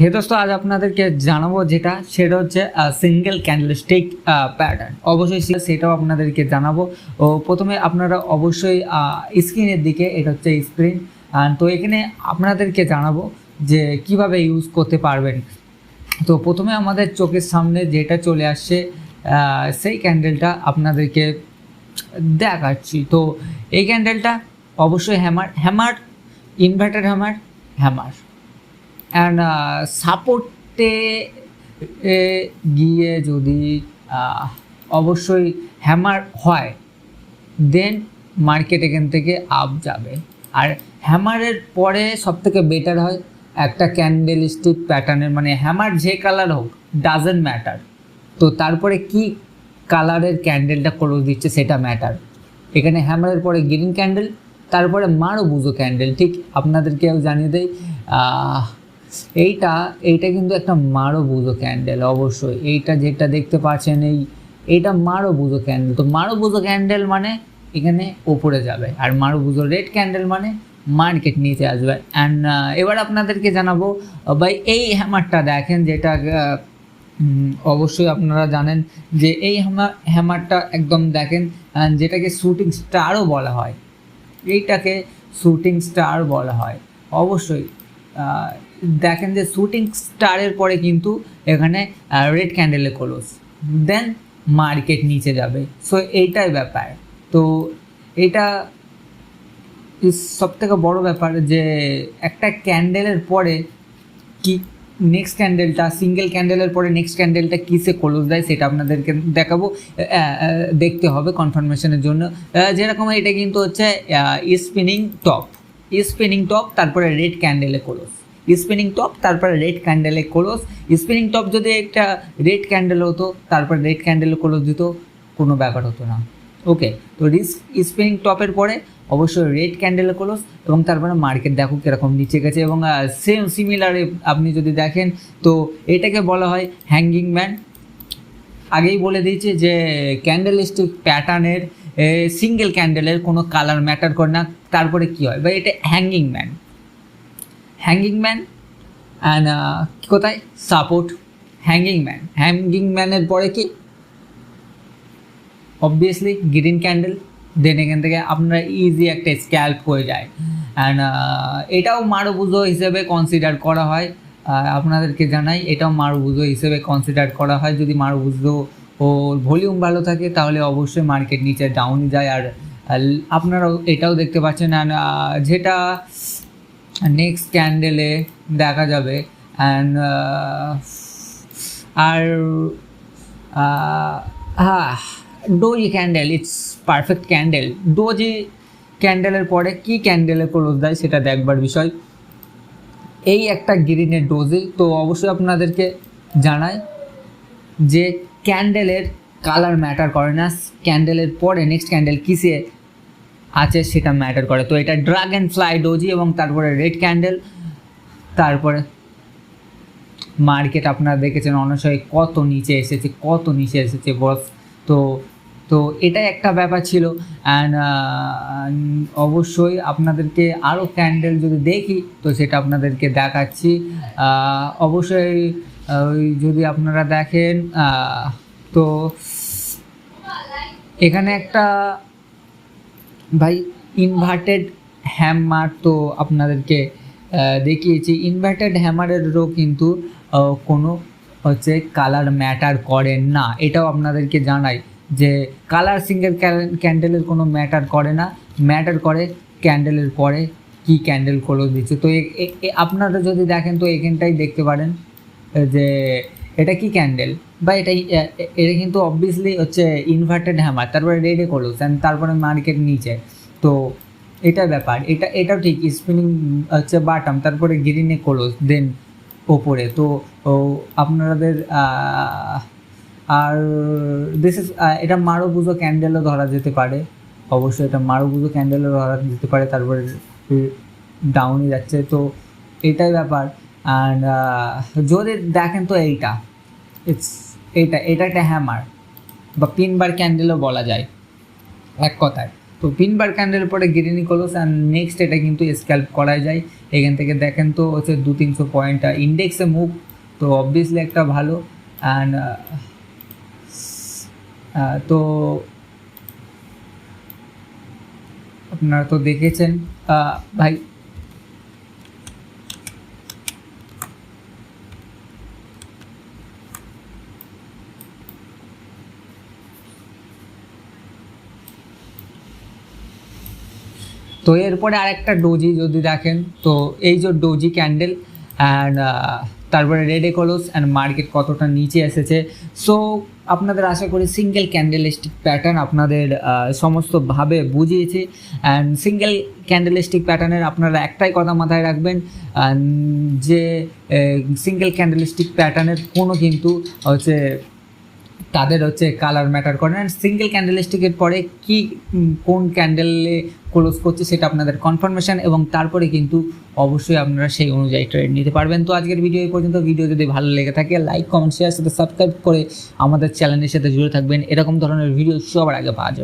হে দোস্ত, আজ আপনাদেরকে জানাব যেটা, সেটা হচ্ছে সিঙ্গেল ক্যান্ডেলস্টিক প্যাটার্ন অবশ্যই সেটাও আপনাদেরকে জানাব। ও, প্রথমে আপনারা অবশ্যই স্ক্রিনের দিকে, এটা হচ্ছে স্ক্রিন তো এখানে আপনাদেরকে জানাব যে কীভাবে ইউজ করতে পারবেন। তো প্রথমে আমাদের চোখের সামনে যেটা চলে আসছে সেই ক্যান্ডেলটা আপনাদেরকে দেখাচ্ছি। তো এই ক্যান্ডেলটা অবশ্যই hammer hammer inverter hammer hammer and সাপোর্টে গিয়ে যদি অবশ্যই হ্যামার হয় দেন মার্কেট এখান থেকে আপ যাবে। আর হ্যামারের পরে সব থেকে বেটার হয় একটা ক্যান্ডেল স্টিক প্যাটার্নের মানে হ্যামার যে কালার হোক ডাজেন্ট ম্যাটার তো তারপরে কি কালারের ক্যান্ডেলটা ক্লোজ দিচ্ছে সেটা ম্যাটার এখানে হ্যামারের পরে গ্রিন ক্যান্ডেল তারপরে মারো বুঝো ক্যান্ডেল ঠিক আপনাদেরকেও জানিয়ে আহ, এইটা এইটা কিন্তু একটা মারো বুঝো ক্যান্ডেল অবশ্যই। এইটা যেটা দেখতে পাচ্ছেন, এই, এইটা মারো বুঝো ক্যান্ডেল তো মারো বুঝো ক্যান্ডেল মানে এখানে ওপরে যাবে, আর মারো বুঝো রেড ক্যান্ডেল মানে মার্কেট নিচে আসবে। অ্যান্ড এবার আপনাদেরকে জানাব ভাই, এই হ্যামারটা দেখেন যেটা অবশ্যই আপনারা জানেন যে এই হ্যামার হ্যামারটা একদম দেখেন যেটাকে শুটিং স্টারও বলা হয়। এইটাকে শুটিং স্টার বলা হয়। অবশ্যই দেখেন যে শুটিং স্টারের পরে কিন্তু এখানে রেড ক্যান্ডেলে ক্লোজ দেন মার্কেট নিচে যাবে। সো এইটাই ব্যাপার। তো, এটা সব থেকে বড় ব্যাপার যে, একটা ক্যান্ডেলের পরে কি নেক্সট ক্যান্ডেলটা সিঙ্গেল ক্যান্ডেলের পরে নেক্সট ক্যান্ডেলটা কিসে ক্লোজ দেয় সেটা আপনাদেরকে দেখাবো। দেখতে হবে কনফার্মেশনের জন্য। যেরকম এটা কিন্তু হচ্ছে স্পিনিং টপ স্পিনিং টপ তারপরে রেড ক্যান্ডেলে ক্লোজ স্পিনিং টপ তারপরে রেড ক্যান্ডেলে ক্লোজ স্পিনিং টপ যদি একটা রেড ক্যান্ডেল হতো, তারপর রেড ক্যান্ডেলে ক্লোজ দিত, কোনো ব্যাপার হতো না। ওকে তো রিস্ক স্পিনিং টপের পরে অবশ্যই রেড ক্যান্ডেলে ক্লোজ এবং তারপরে মার্কেট দেখো কীরকম নিচে গেছে এবং সেম সিমিলারে আপনি যদি দেখেন, তো এটাকে বলা হয় হ্যাঙ্গিং ম্যান আগেই বলে দিয়েছি যে ক্যান্ডেল স্টিক প্যাটার্নের সিঙ্গেল ক্যান্ডেলের কোনো কালার ম্যাটার করে না। তারপরে কি হয়? বা এটা hanging man hanging man and কোথায়? সাপোর্ট হ্যাঙ্গিং ম্যান হ্যাঙ্গিং ম্যানের পরে কি? অবভিয়াসলি গ্রিন ক্যান্ডেল দেন এখান থেকে আপনারা ইজি একটা স্ক্যাল্প হয়ে যায়. অ্যান্ড এটাও মারুবুজো হিসেবে কনসিডার করা হয়। আপনাদেরকে জানাই, এটাও মারুবুজো হিসেবে কনসিডার করা হয়। যদি মারুবুজো ও ভলিউম ভালো থাকে, তাহলে অবশ্যই মার্কেট নিচে ডাউন যায়। আর আপনারাও এটাও দেখতে পাচ্ছেন। অ্যান্ড যেটা নেক্সট ক্যান্ডেলে দেখা যাবে। অ্যান্ড আর আহ, হ্যাঁ doji candle it's perfect candle doji ক্যান্ডেলের পরে কি ক্যান্ডেলে ক্লোজ দেয় সেটা দেখবার বিষয়। এই একটা গ্রিনের ডোজি তো অবশ্যই আপনাদেরকে জানাই যে ক্যান্ডেলের কালার ম্যাটার করে না। ক্যান্ডেলের পরে নেক্সট ক্যান্ডেল কিসে আছে, সেটা ম্যাটার করে। তো এটা ড্রাগন ফ্লাই ডোজি এবং তারপরে রেড ক্যান্ডেল তারপরে মার্কেট আপনারা দেখেছেন অনসয় কত নিচে এসেছে, কত নিচে এসেছে বস তো তো এটাই একটা ব্যাপার ছিল। অ্যান্ড অবশ্যই আপনাদেরকে আরও ক্যান্ডেল যদি দেখি, তো সেটা আপনাদেরকে দেখাচ্ছি। অবশ্যই যদি আপনারা দেখেন তো এখানে একটা ভাই ইনভার্টেড হ্যামার তো আপনাদেরকে দেখিয়েছি। ইনভার্টেড হ্যামারেরও কিন্তু কোনো হচ্ছে কালার ম্যাটার করে না। এটাও আপনাদেরকে জানাই যে কালার সিঙ্গেল ক্যান্ডেলের কোনো ম্যাটার করে না। ম্যাটার করে ক্যান্ডেলের পরে কি ক্যান্ডেল ক্লোজ দিচ্ছে। তো আপনারা যদি দেখেন, তো এখানটাই দেখতে পারেন, যে এটা কি ক্যান্ডেল বা এটা এটা কিন্তু অবভিয়াসলি হচ্ছে ইনভার্টেড হ্যামার তারপরে রেডে অ্যান্ড তারপরে মার্কেট নিচে। তো এটা ব্যাপার, এটা, এটাও ঠিক স্পিনিং হচ্ছে বাটাম তারপরে গ্রিনে ক্লোজ দেন ওপরে। তো আপনাদের আর দিস ইজ এটা মারুবুজো ক্যান্ডেলও ধরা যেতে পারে। অবশ্যই এটা মারুবুজো ক্যান্ডেলও ধরা যেতে পারে, তারপরে ডাউনই যাচ্ছে। তো এটাই ব্যাপার অ্যান্ড যদি দেখেন তো এইটা ইটস এইটা এটা একটা হ্যামার বা পিন বার ক্যান্ডেলও বলা যায়, এক কথায়। তো পিনবার ক্যান্ডেল পরে গ্রিনি ক্লোজ অ্যান্ড নেক্সট এটা কিন্তু স্ক্যাল্প করা যায়। এখান থেকে দেখেন তো হচ্ছে দু তিনশো পয়েন্ট ইন্ডেক্সে মুভ তো অবভিয়াসলি একটা ভালো। অ্যান্ড তো আপনারা তো দেখেছেন ভাই তো এরপরে আরেকটা ডোজি যদি দেখেন, তো এই যে ডোজি ক্যান্ডেল অ্যান্ড তারপরে রেড একোলোস অ্যান্ড মার্কেট কতটা নিচে এসেছে। সো আপনাদের আশা করি সিঙ্গেল ক্যান্ডেলিস্টিক প্যাটার্ন আপনাদের সমস্তভাবে বুঝিয়েছে। অ্যান্ড সিঙ্গেল ক্যান্ডেলিস্টিক প্যাটার্নের আপনারা একটাই কথা মাথায় রাখবেন যে সিঙ্গেল ক্যান্ডেলিস্টিক প্যাটার্নের কোনো কিন্তু হচ্ছে তাদের হচ্ছে কালার ম্যাটার করে। অ্যান্ড সিঙ্গেল ক্যান্ডেল স্টিকের পরে কি কোন ক্যান্ডেলে ক্লোজ করছে সেটা আপনাদের কনফার্মেশান এবং তারপরে কিন্তু অবশ্যই আপনারা সেই অনুযায়ী ট্রেড নিতে পারবেন। তো আজকের ভিডিও এই পর্যন্ত। ভিডিও যদি ভালো লেগে থাকে লাইক কমেন্ট শেয়ার সাথে সাবস্ক্রাইব করে আমাদের চ্যানেলের সাথে জুড়ে থাকবেন। এরকম ধরনের ভিডিও সবার আগে পাওয়া যাবে